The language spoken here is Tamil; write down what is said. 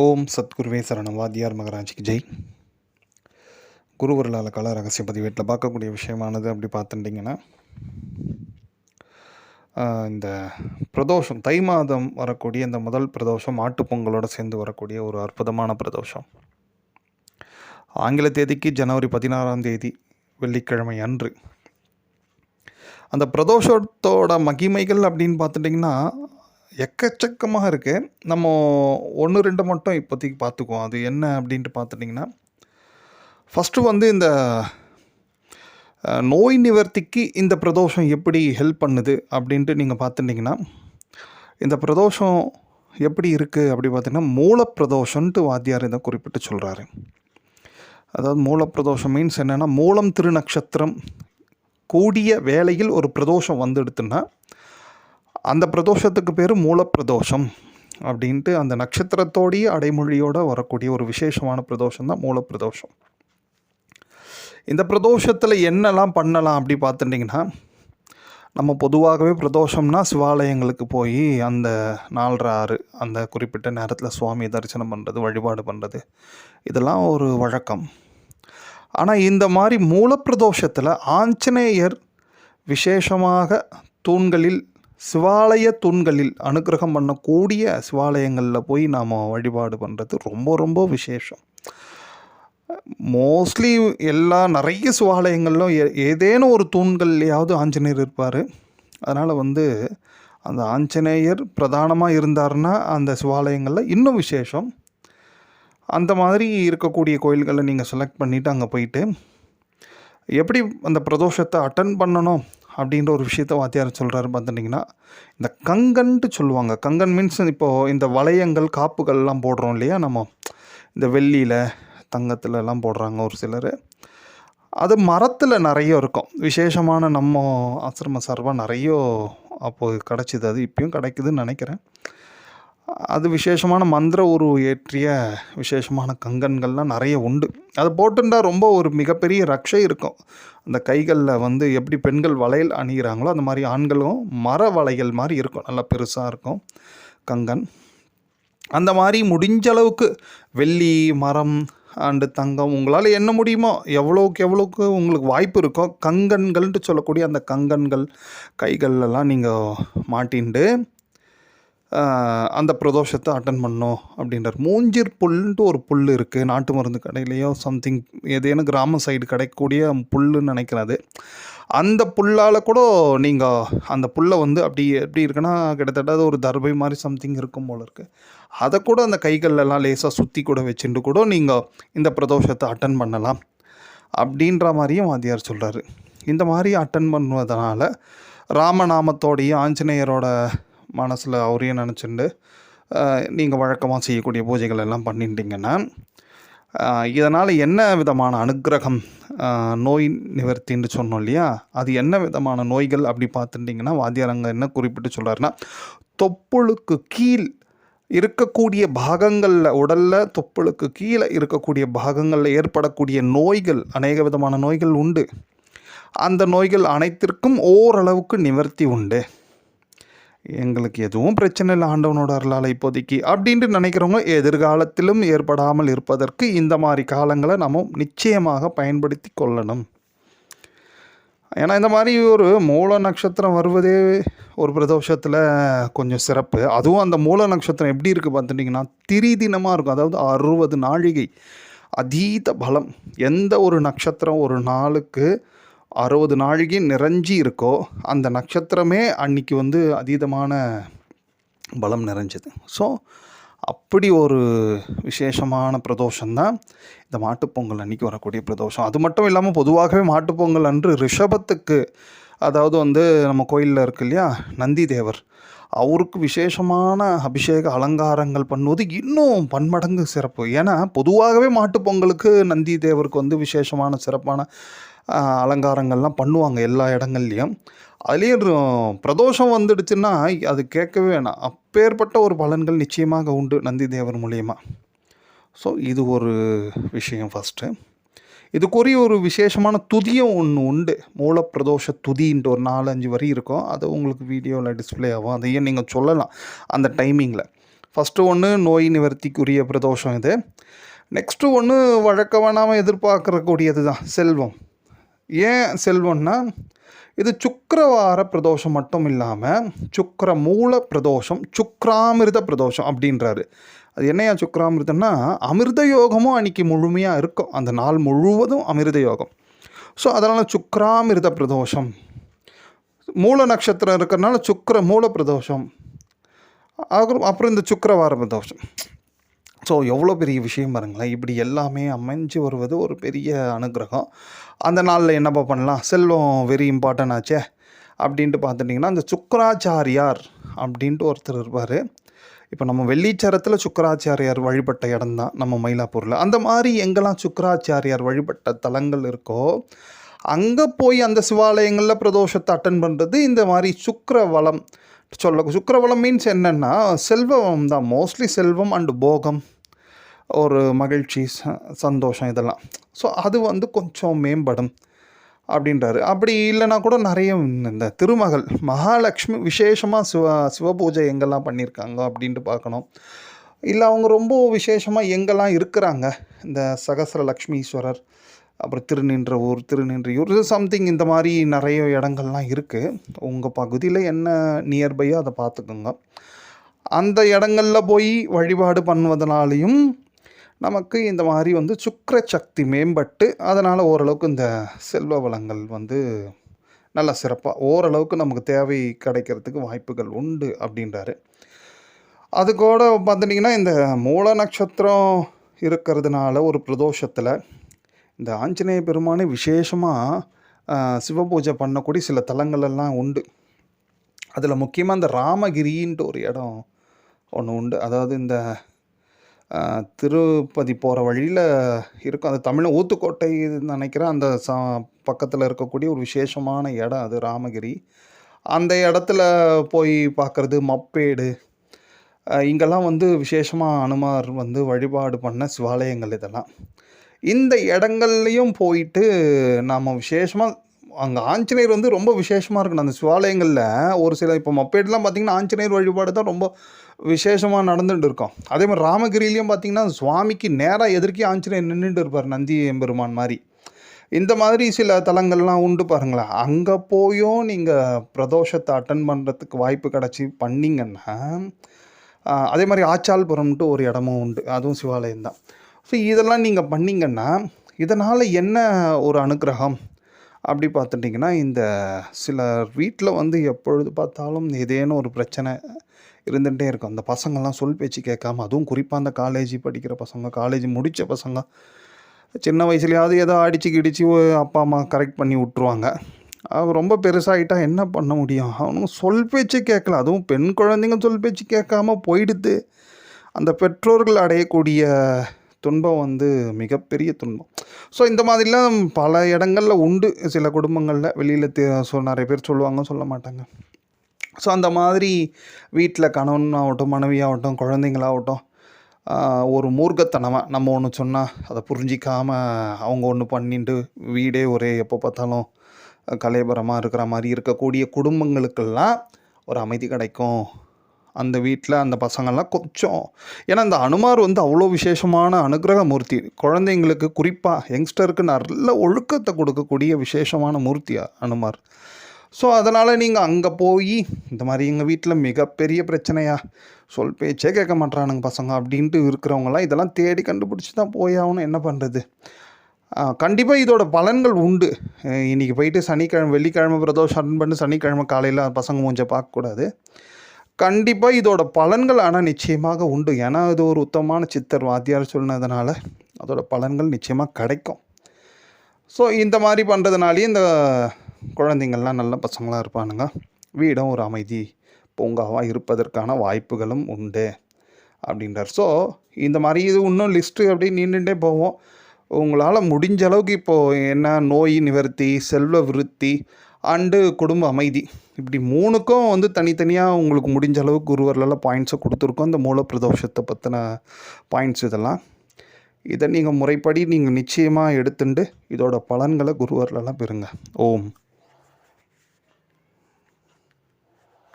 ஓம் சத்குருவே சரணம். வாத்தியார் மகராஜிக்கு ஜெய். குருவருளால கல ரகசிய பதிவேட்டில் பார்க்கக்கூடிய விஷயமானது அப்படி பார்த்துட்டிங்கன்னா இந்த பிரதோஷம் தை மாதம் வரக்கூடிய இந்த முதல் பிரதோஷம் மாட்டுப்பொங்கலோடு சேர்ந்து வரக்கூடிய ஒரு அற்புதமான பிரதோஷம். ஆங்கில தேதிக்கு ஜனவரி பதினாறாம் தேதி வெள்ளிக்கிழமை அன்று. அந்த பிரதோஷத்தோட மகிமைகள் அப்படின்னு பார்த்துட்டிங்கன்னா எக்கச்சக்கமாக இருக்குது நம்ம ஒன்று ரெண்டு மட்டும் இப்போதைக்கு பார்த்துக்குவோம். அது என்ன அப்படின்ட்டு பார்த்துட்டிங்கன்னா ஃபஸ்ட்டு வந்து இந்த நோய் நிவர்த்திக்கு இந்த பிரதோஷம் எப்படி ஹெல்ப் பண்ணுது அப்படின்ட்டு நீங்கள் பார்த்துட்டிங்கன்னா இந்த பிரதோஷம் எப்படி இருக்குது அப்படி பார்த்திங்கன்னா மூலப்பிரதோஷன்ட்டு வாத்தியார் இதை குறிப்பிட்டு சொல்கிறாரு அதாவது மூலப்பிரதோஷம் மீன்ஸ் என்னென்னா மூலம் திருநக்ஷத்திரம் கூடிய வேளையில் ஒரு பிரதோஷம் வந்துடுத்துன்னா அந்த பிரதோஷத்துக்கு பேர் மூலப்பிரதோஷம் அப்படின்ட்டு அந்த நட்சத்திரத்தோடைய அடைமொழியோடு வரக்கூடிய ஒரு விசேஷமான பிரதோஷம் தான் மூலப்பிரதோஷம். இந்த பிரதோஷத்தில் என்னெல்லாம் பண்ணலாம் அப்படி பார்த்துட்டிங்கன்னா நம்ம பொதுவாகவே பிரதோஷம்னா சிவாலயங்களுக்கு போய் அந்த நாலரை ஆறு அந்த குறிப்பிட்ட நேரத்தில் சுவாமி தரிசனம் பண்ணுறது வழிபாடு பண்ணுறது இதெல்லாம் ஒரு வழக்கம். ஆனால் இந்த மாதிரி மூலப்பிரதோஷத்தில் ஆஞ்சநேயர் விசேஷமாக தூண்களில் சிவாலய தூண்களில் அனுக்கிரகம் பண்ணக்கூடிய சிவாலயங்களில் போய் நாம் வழிபாடு பண்ணுறது ரொம்ப ரொம்ப விசேஷம். மோஸ்ட்லி எல்லா நிறைய சிவாலயங்களிலும் ஏ ஏதேனும் ஒரு தூண்கள்லையாவது ஆஞ்சநேயர் இருப்பார். அதனால் வந்து அந்த ஆஞ்சநேயர் பிரதானமாக இருந்தாருன்னா அந்த சிவாலயங்களில் இன்னும் விசேஷம். அந்த மாதிரி இருக்கக்கூடிய கோயில்களை நீங்கள் செலக்ட் பண்ணிவிட்டு அங்கே போயிட்டு எப்படி அந்த பிரதோஷத்தை அட்டன் பண்ணணும்? அப்படின்ற ஒரு விஷயத்த வாத்தியார் சொல்கிறாரு பார்த்துட்டிங்கன்னா இந்த கங்கன்ட்டு சொல்லுவாங்க. கங்கன் மீன்ஸ் இப்போது இந்த வளையங்கள் காப்புகள்லாம் போடுறோம் இல்லையா? நம்ம இந்த வெள்ளியில் தங்கத்துலலாம் போடுறாங்க ஒரு சிலர். அது மரத்தில் நிறைய இருக்கும். விசேஷமான நம்ம ஆசிரம சார்பாக நிறைய அப்போது கிடச்சிது. அது இப்பயும் கிடைக்குதுன்னு நினைக்கிறேன். அது விசேஷமான மந்திர ஒரு ஏற்றிய விசேஷமான கங்கன்கள்லாம் நிறைய உண்டு. அதை போட்டுண்டா ரொம்ப ஒரு மிகப்பெரிய ரக்ஷை இருக்கும். அந்த கைகளில் வந்து எப்படி பெண்கள் வளையல் அணிகிறாங்களோ அந்த மாதிரி ஆண்களும் மர வளையல் மாதிரி இருக்கும். நல்லா பெருசாக இருக்கும் கங்கன். அந்த மாதிரி முடிஞ்ச அளவுக்கு வெள்ளி மரம் அண்டு தங்கம் உங்களால் என்ன முடியுமோ? எவ்வளோக்கு எவ்வளோக்கு உங்களுக்கு வாய்ப்பு இருக்கோ? கங்கன்கள்ன்ட்டு சொல்லக்கூடிய அந்த கங்கன்கள் கைகள்லாம் நீங்கள் மாட்டின்ட்டு அந்த பிரதோஷத்தை அட்டன் பண்ணோம் அப்படின்றார். மூஞ்சிர் புல்ன்ட்டு ஒரு புல் இருக்குது நாட்டு மருந்து கடையிலையோ சம்திங் ஏதேனும் கிராம சைடு கிடைக்கக்கூடிய புல்லுன்னு நினைக்கிறாரு அந்த புல்லால் கூட நீங்கள் அந்த புல்லை வந்து அப்படி எப்படி இருக்குன்னா கிட்டத்தட்ட அது ஒரு தர்பை மாதிரி சம்திங் இருக்கும் போல் இருக்குது அதை கூட அந்த கைகள்லாம் லேசாக சுற்றி கூட வச்சுட்டு கூட நீங்கள் இந்த பிரதோஷத்தை அட்டன் பண்ணலாம் அப்படின்ற மாதிரியும் வாத்தியார் சொல்கிறாரு இந்த மாதிரி அட்டன் பண்ணுவதனால ராமநாமத்தோடைய ஆஞ்சநேயரோட மனசில் அவரையும் நினச்சிண்டு நீங்கள் வழக்கமாக செய்யக்கூடிய பூஜைகள் எல்லாம் பண்ணிட்டீங்கன்னா இதனால் என்ன விதமான அனுக்கிரகம் நோய் நிவர்த்தின்னு சொன்னோம் இல்லையா? அது என்ன விதமான நோய்கள் அப்படி பார்த்துட்டிங்கன்னா வாத்தியாரங்க என்ன குறிப்பிட்டு சொல்கிறாருன்னா தொப்புளுக்கு கீழ் இருக்கக்கூடிய பாகங்களில் உடலில் தொப்புளுக்கு கீழே இருக்கக்கூடிய பாகங்களில் ஏற்படக்கூடிய நோய்கள் அநேக விதமான நோய்கள் உண்டு. அந்த நோய்கள் அனைத்திற்கும் ஓரளவுக்கு நிவர்த்தி உண்டு. எங்களுக்கு எதுவும் பிரச்சனை இல்லை ஆண்டவனோட அருளால் இப்போதைக்கு. அப்படின்ட்டு நினைக்கிறவங்க எதிர்காலத்திலும் ஏற்படாமல் இருப்பதற்கு இந்த மாதிரி காலங்களை நம்ம நிச்சயமாக பயன்படுத்தி கொள்ளணும். ஏன்னா இந்த மாதிரி ஒரு மூல நட்சத்திரம் வருவதே ஒரு பிரதோஷத்தில் கொஞ்சம் சிறப்பு. அதுவும் அந்த மூல நட்சத்திரம் எப்படி இருக்குது பார்த்துட்டிங்கன்னா திரிதினமாக இருக்கும். அதாவது அறுபது நாழிகை. அதீத பலம். எந்த ஒரு நட்சத்திரம் ஒரு நாளுக்கு அறுபது நாழிகை நிறைஞ்சி இருக்கோ அந்த நட்சத்திரமே அன்னைக்கு வந்து அதீதமான பலம் நிறைஞ்சது. ஸோ அப்படி ஒரு விசேஷமான பிரதோஷம்தான் இந்த மாட்டுப்பொங்கல் அன்றைக்கி வரக்கூடிய பிரதோஷம். அது மட்டும் இல்லாமல் பொதுவாகவே மாட்டுப்பொங்கல் அன்று ரிஷபத்துக்கு அதாவது வந்து நம்ம கோயிலில் இருக்கு இல்லையா நந்தி தேவர் அவருக்கு விசேஷமான அபிஷேக அலங்காரங்கள் பண்ணுவது இன்னும் பன்மடங்கு சிறப்பு. ஏன்னா பொதுவாகவே மாட்டுப்பொங்கலுக்கு நந்தி தேவருக்கு வந்து விசேஷமான சிறப்பான அலங்காரங்கள்லாம் பண்ணுவாங்க எல்லா இடங்கள்லையும். அதுலேயும் பிரதோஷம் வந்துடுச்சுன்னா அது கேட்கவே வேணாம். அப்பேற்பட்ட ஒரு பலன்கள் நிச்சயமாக உண்டு நந்தி தேவர் மூலியமாக ஸோ இது ஒரு விஷயம் ஃபஸ்ட்டு இதுக்குரிய ஒரு விசேஷமான துதியும் ஒன்று உண்டு. மூலப்பிரதோஷ துதின்ட்டு ஒரு நாலு அஞ்சு வரி இருக்கும். அது உங்களுக்கு வீடியோவில் டிஸ்ப்ளே ஆகும். அதையும் நீங்கள் சொல்லலாம் அந்த டைமிங்கில் ஃபஸ்ட்டு ஒன்று நோய் நிவர்த்திக்குரிய பிரதோஷம் இது. நெக்ஸ்ட்டு ஒன்று வழக்க வேணாமல் எதிர்பார்க்கக்கூடியது தான் செல்வம். ஏன் செல்வம்னா இது சுக்கரவார பிரதோஷம் மட்டும் இல்லாமல் சுக்கர மூல பிரதோஷம் சுக்ராமிர்த பிரதோஷம் அப்படின்றாரு. அது என்னையா சுக்ராமிர்தம்னா அமிர்த யோகமும் அன்றைக்கி முழுமையாக இருக்கும். அந்த நாள் முழுவதும் அமிர்த யோகம். ஸோ அதனால் சுக்ராமிர்த பிரதோஷம். மூல நட்சத்திரம் இருக்கிறனால சுக்கர மூல பிரதோஷம். அப்புறம் அப்புறம் இந்த சுக்கரவார பிரதோஷம். ஸோ எவ்வளோ பெரிய விஷயம் பாருங்களேன். இப்படி எல்லாமே அமைஞ்சு வருவது ஒரு பெரிய அனுகிரகம். அந்த நாளில் என்னப்பா பண்ணலாம்? செல்வம் வெரி இம்பார்ட்டன்ட் ஆச்சே. அப்படின்ட்டு பார்த்துட்டிங்கன்னா அந்த சுக்கராச்சாரியார் அப்படின்ட்டு ஒருத்தர் இருப்பார். இப்போ நம்ம வெள்ளிச்சரத்தில் சுக்கராச்சாரியார் வழிபட்ட இடம் தான் நம்ம மயிலாப்பூரில். அந்த மாதிரி எங்கெல்லாம் சுக்கராச்சாரியார் வழிபட்ட தலங்கள் இருக்கோ அங்கே போய் அந்த சிவாலயங்களில் பிரதோஷத்தை அட்டன் பண்ணுறது இந்த மாதிரி சுக்கர வளம் சொல்ல சுக்கரவளம் மீன்ஸ் என்னென்னா செல்வம் தான். மோஸ்ட்லி செல்வம் அண்டு போகம். ஒரு மகிழ்ச்சி ச சந்தோஷம் இதெல்லாம். ஸோ அது வந்து கொஞ்சம் மேம்படும் அப்படின்றாரு. அப்படி இல்லைனா கூட நிறைய இந்த திருமகள் மகாலட்சுமி விசேஷமாக சிவ சிவபூஜை எங்கெல்லாம் பண்ணியிருக்காங்க அப்படின்ட்டு பார்க்கணும். இல்லை அவங்க ரொம்ப விசேஷமாக எங்கெல்லாம் இருக்கிறாங்க? இந்த சகசர லக்ஷ்மீஸ்வரர் அப்புறம் திருநின்றவூர் திருநின்றையூர் சம்திங் இந்த மாதிரி நிறைய இடங்கள்லாம் இருக்குது உங்கள் பகுதியில் என்ன நியர்பையோ அதை பார்த்துக்கோங்க. அந்த இடங்களில் போய் வழிபாடு பண்ணுவதனாலையும் நமக்கு இந்த மாதிரி வந்து சுக்கர சக்தி மேம்பட்டு அதனால் ஓரளவுக்கு இந்த செல்வ வளங்கள் வந்து நல்ல சிறப்பாக ஓரளவுக்கு நமக்கு தேவை கிடைக்கிறதுக்கு வாய்ப்புகள் உண்டு அப்படின்றாரு. அது கூட பார்த்துட்டிங்கன்னா இந்த மூல நட்சத்திரம் இருக்கிறதுனால ஒரு பிரதோஷத்தில் இந்த ஆஞ்சநேய பெருமானே விசேஷமாக சிவபூஜை பண்ணக்கூடிய சில தலங்களெல்லாம் உண்டு. அதில் முக்கியமாக இந்த ராமகிரின்ட்டு ஒரு இடம் ஒன்று உண்டு. அதாவது இந்த திருப்பதி போகிற வழியில் இருக்கும். அது தமிழ் ஊத்துக்கோட்டை நினைக்கிறேன். அந்த ச பக்கத்தில் இருக்கக்கூடிய ஒரு விசேஷமான இடம் அது ராமகிரி. அந்த இடத்துல போய் பார்க்குறது மப்பேடு. இங்கெல்லாம் வந்து விசேஷமாக அனுமார் வந்து வழிபாடு பண்ண சிவாலயங்கள் இதெல்லாம். இந்த இடங்கள்லையும் போயிட்டு நாம் விசேஷமாக அங்கே ஆஞ்சநேயர் வந்து ரொம்ப விசேஷமாக இருக்கணும். அந்த சிவாலயங்களில் ஒரு சில இப்போ மப்பேட்லாம் பார்த்திங்கன்னா ஆஞ்சநேயர் வழிபாடு தான் ரொம்ப விசேஷமாக நடந்துகிட்டு இருக்கோம். அதே மாதிரி ராமகிரிலையும் பார்த்திங்கன்னா சுவாமிக்கு நேராக எதிர்க்கே ஆஞ்சநேயர் நின்றுட்டு இருப்பார் நந்தி எம்பெருமான் மாதிரி. இந்த மாதிரி சில தலங்கள்லாம் உண்டு பாருங்களேன். அங்கே போயும் நீங்கள் பிரதோஷத்தை அட்டன் பண்ணுறதுக்கு வாய்ப்பு கிடச்சி பண்ணிங்கன்னா அதே மாதிரி ஆச்சால்புரம்ட்டு ஒரு இடமும் உண்டு. அதுவும் சிவாலயம் தான் ஸோ இதெல்லாம் நீங்கள் பண்ணிங்கன்னா இதனால் என்ன ஒரு அனுகிரகம்? அப்படி பார்த்துட்டிங்கன்னா இந்த சில வீட்டில் வந்து எப்பொழுது பார்த்தாலும் ஏதேனும் ஒரு பிரச்சனை இருந்துகிட்டே இருக்கும். அந்த பசங்கள்லாம் சொல் பேச்சு கேட்காம அதுவும் குறிப்பாக அந்த காலேஜ் படிக்கிற பசங்க காலேஜ் முடித்த பசங்க சின்ன வயசுலையாவது ஏதோ அடித்து கிடிச்சு அப்பா அம்மா கரெக்ட் பண்ணி விட்ருவாங்க ரொம்ப பெருசாகிட்டா என்ன பண்ண முடியும்? அவனுங்க சொல் பேச்சு கேட்கல. அதுவும் பெண் குழந்தைங்க சொல் பேச்சு கேட்காம போயிடுது. அந்த பெற்றோர்கள் அடையக்கூடிய துன்பம் வந்து மிகப்பெரிய துன்பம். ஸோ இந்த மாதிரிலாம் பல இடங்களில் உண்டு. சில குடும்பங்களில் வெளியில் தே ஸோ நிறைய பேர் சொல்லுவாங்க சொல்ல மாட்டாங்க. ஸோ அந்த மாதிரி வீட்டில் கணவன் ஆகட்டும் மனைவியாகட்டும் குழந்தைங்களாகட்டும் ஒரு மூர்க்கத்தனமாக நம்ம ஒன்று சொன்னால் அதை புரிஞ்சிக்காமல் அவங்க ஒன்று பண்ணிட்டு வீடே ஒரே எப்போ பார்த்தாலும் கலைபரமாக இருக்கிற மாதிரி இருக்கக்கூடிய குடும்பங்களுக்கெல்லாம் ஒரு அமைதி கிடைக்கும். அந்த வீட்டில் அந்த பசங்கள்லாம் கொஞ்சம். ஏன்னா இந்த அனுமார் வந்து அவ்வளோ விசேஷமான அனுகிரக மூர்த்தி குழந்தைங்களுக்கு குறிப்பாக யங்ஸ்டருக்கு நல்ல ஒழுக்கத்தை கொடுக்கக்கூடிய விசேஷமான மூர்த்தியாக அனுமார். ஸோ அதனால் நீங்கள் அங்கே போய் இந்த மாதிரி எங்கள் வீட்டில் மிகப்பெரிய பிரச்சனையா சொல் பேச்சே கேட்க மாட்டானுங்க பசங்க அப்படின்ட்டு இருக்கிறவங்களாம் இதெல்லாம் தேடி கண்டுபிடிச்சி தான் போய் ஆகணும். என்ன பண்ணுறது கண்டிப்பாக இதோட பலன்கள் உண்டு. இன்றைக்கி போயிட்டு சனிக்கிழமை வெள்ளிக்கிழமை பிரதோஷம் பண்ணி சனிக்கிழமை காலையில் பசங்க மூஞ்ச பார்க்கக்கூடாது. கண்டிப்பாக இதோட பலன்கள் ஆனால் நிச்சயமாக உண்டு. ஏன்னா இது ஒரு உத்தமமான சித்தர் வாத்தியார் சொன்னதுனால அதோட பலன்கள் நிச்சயமாக கிடைக்கும். ஸோ இந்த மாதிரி பண்ணுறதுனாலே இந்த குழந்தைங்கள்லாம் நல்ல பசங்களாக இருப்பானுங்க. வீடும் ஒரு அமைதி பூங்காவாக இருப்பதற்கான வாய்ப்புகளும் உண்டு அப்படின்றார். ஸோ இந்த மாதிரி இது இன்னும் லிஸ்ட்டு அப்படி நின்றுட்டே போவோம் உங்களால் முடிஞ்ச அளவுக்கு இப்போது என்ன நோய் நிவர்த்தி செல்வ விருத்தி அண்டு குடும்ப அமைதி. இப்படி மூணுக்கும் வந்து தனித்தனியாக உங்களுக்கு முடிஞ்ச அளவுக்கு குருவர்லாம் பாயிண்ட்ஸை கொடுத்துருக்கோம். இந்த மூல பிரதோஷத்தை பற்றின பாயிண்ட்ஸ் இதெல்லாம். இதை நீங்கள் முறைப்படி நீங்கள் நிச்சயமாக எடுத்துட்டு இதோட பலன்களை குருவர்லலாம் பெறுங்க. ஓம்.